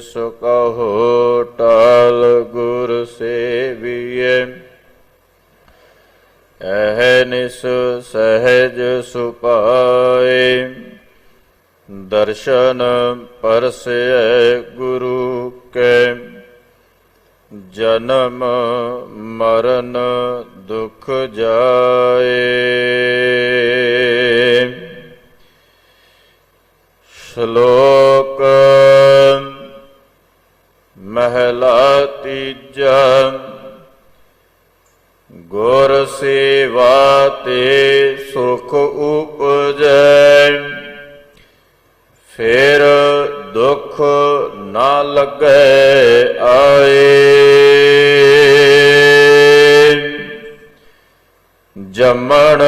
ਸੋ ਕਹੋ ਟਾਲ ਗੁਰ ਸੇਵੀਏ। ਐਹ ਨਿਸ ਸਹਿਜ ਸੁਪਾਏ। ਦਰਸ਼ਨ ਪਰਸੈ ਗੁਰੂ ਕੇ। ਜਨਮ ਮਰਨ ਦੁਖ ਜਾਏ। ਸ਼ਲੋਕ ਮਹਿਲਾ ਤੀਜਾ, ਗੁਰ ਸੇਵਾ ਤੇ ਸੁਖ ਉਪਜੈ, ਫਿਰ ਦੁਖ ਨਾ ਲੱਗੈ ਆਏ। ਜਮਣ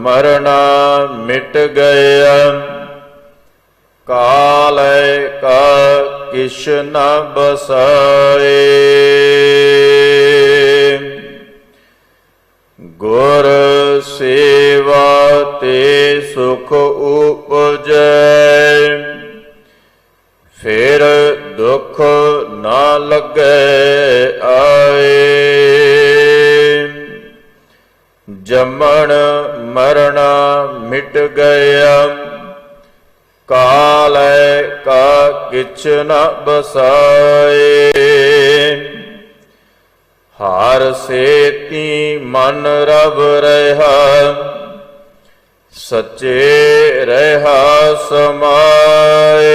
ਮਰਣਾ ਮਿਟ ਗਿਆ, ਕਾਲੈ ਕਾ ਕਿਛ ਨ ਬਸਾਏ। ਗੁਰ ਸੇਵਾ ਤੇ ਸੁਖ ਉਪਜੈ। ਫਿਰ ਦੁਖ ਨਾ ਲੱਗੈ ਆਏ। ਜਮਣ ਮਰਣਾ ਮਿਟ ਗਿਆ। ਕਾਲੈ ਕਾ ਕਿਛ ਨ ਬਸਾਏ। ਹਾਰ ਸੇਤੀ ਮਨ ਰਵ ਰਹਾ, ਸਚੇ ਰਹਾ ਸਮਾਏ।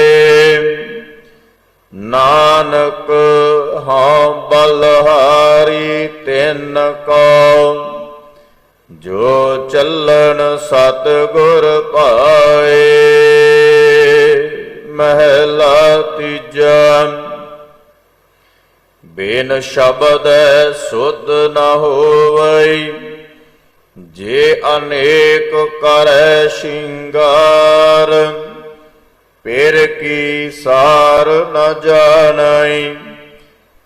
ਨਾਨਕ ਹਾਂ ਬਲਹਾਰੀ ਤਿੰਨ ਕੋ ਜੋ ਚੱਲਣ ਸਤ ਗੁਰ ਪਾਏ। ਮਹਿਲਾ ਤੀਜਾ। ਬਿਨ ਸ਼ਬਦ ਸੁਧ ਨਾ ਹੋਵਈ, ਜੇ ਅਨੇਕ ਕਰੈ ਸ਼ਿੰਗਾਰ ਪੇਰ ਕੀ ਸਾਰ ਨ ਜਾਣਈ?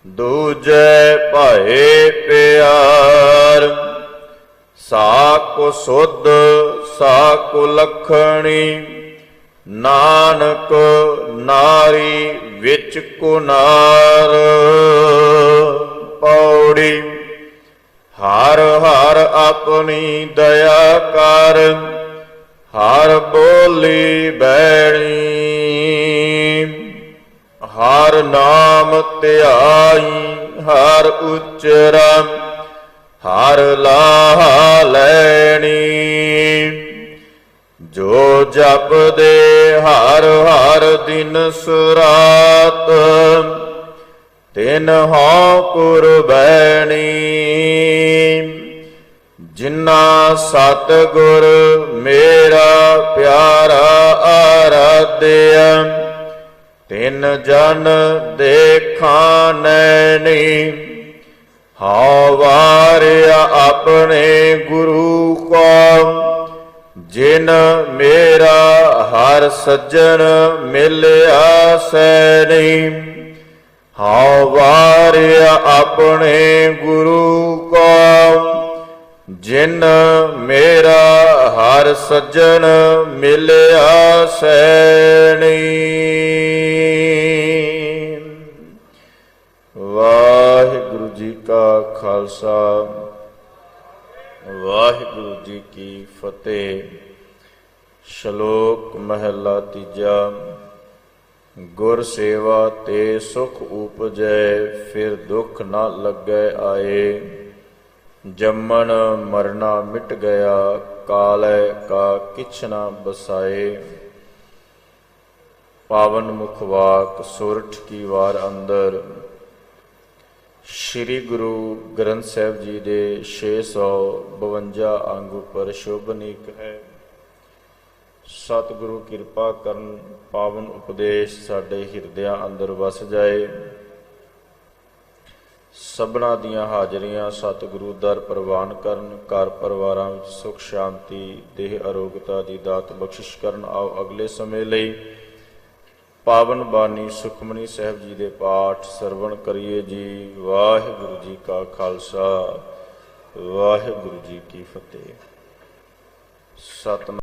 ਦੂਜੈ ਭਾਏ ਪਿਆਰ, ਸਾਕੁ ਸੁਧ, ਸਾਕੁ ਲਖਣੀ। ਨਾਨਕ ਨਾਰੀ ਵਿੱਚ ਕੁਨਾਰ, ਪੌੜੀ, ਹਰ ਹਰ ਆਪਣੀ ਦਇਆ ਕਰ, ਹਰ ਬੋਲੀ ਬੈਣੀ, ਹਰ ਨਾਮ ਧਿਆਈ, ਹਰ ਉਚਰਾ, ਹਰ ਲਾਹ ਲੈਣੀ। ਜੋ ਜਪਦੇ ਹਰ ਹਰ ਦਿਨ ਸੁਰਾਤ, ਤਿਨ ਹਉ ਕੁਰਬੈਣੀ ਜਿਨ੍ਹਾਂ ਸਤ ਗੁਰ ਮੇਰਾ ਪਿਆਰਾ ਆਰਾਧਿਆ, ਤਿਨ ਜਨ ਦੇਖਾਂ ਨੈਣੀ ਹਉ ਵਾਰਿਆ ਆਪਣੇ ਗੁਰੂ ਕੋ ਜਿਨ ਮੇਰਾ ਹਰ ਸੱਜਣ ਮਿਲਿਆ ਸੈਣੀ ਹਉ ਵਾਰਿਆ ਆਪਣੇ ਗੁਰੂ ਕੋ ਜਿਨ ਮੇਰਾ ਹਰ ਸੱਜਣ ਮਿਲਿਆ ਸੈਣੀ ਵਾਹਿਗੁਰੂ ਜੀ ਕਾ ਖਾਲਸਾ। ਵਾਹਿਗੁਰੂ ਜੀ ਕੀ ਫਤਿਹ। ਸ਼ਲੋਕ ਮਹਿਲਾ ਤੀਜਾ। ਗੁਰ ਸੇਵਾ ਤੇ ਸੁਖ ਉਪਜੈ, ਫਿਰ ਦੁਖ ਨਾ ਲੱਗੈ ਆਏ। ਜੰਮਣ ਮਰਨਾ ਮਿਟ ਗਿਆ, ਕਾਲੈ ਕਾ ਕਿਛ ਨਾ ਬਸਾਏ। ਪਾਵਨ ਮੁਖ ਵਾਕ ਸੁਰਠ ਕੀ ਵਾਰ ਅੰਦਰ ਸ੍ਰੀ ਗੁਰੂ ਗ੍ਰੰਥ ਸਾਹਿਬ ਜੀ ਦੇ 652 ਅੰਗ ਉੱਪਰ ਸ਼ੋਭਨੀਕ ਹੈ। ਸਤਿਗੁਰੂ ਕਿਰਪਾ ਕਰਨ, ਪਾਵਨ ਉਪਦੇਸ਼ ਸਾਡੇ ਹਿਰਦਿਆਂ ਅੰਦਰ ਵਸ ਜਾਏ। ਸਭਨਾ ਦੀਆਂ ਹਾਜ਼ਰੀਆਂ ਸਤਿਗੁਰੂ ਦਰ ਪ੍ਰਵਾਨ ਕਰਨ, ਘਰ ਪਰਿਵਾਰਾਂ ਵਿੱਚ ਸੁਖ, ਸ਼ਾਂਤੀ, ਦੇਹ ਅਰੋਗਤਾ ਦੀ ਦਾਤ ਬਖਸ਼ਿਸ਼ ਕਰਨ ਆਓ ਅਗਲੇ ਸਮੇਂ ਲਈ ਪਾਵਨ ਬਾਣੀ ਸੁਖਮਨੀ ਸਾਹਿਬ ਜੀ ਦੇ ਪਾਠ ਸਰਵਣ ਕਰੀਏ ਜੀ। ਵਾਹਿਗੁਰੂ ਜੀ ਕਾ ਖਾਲਸਾ। ਵਾਹਿਗੁਰੂ ਜੀ ਕੀ ਫਤਿਹ। ਸਤਿਨਾਮ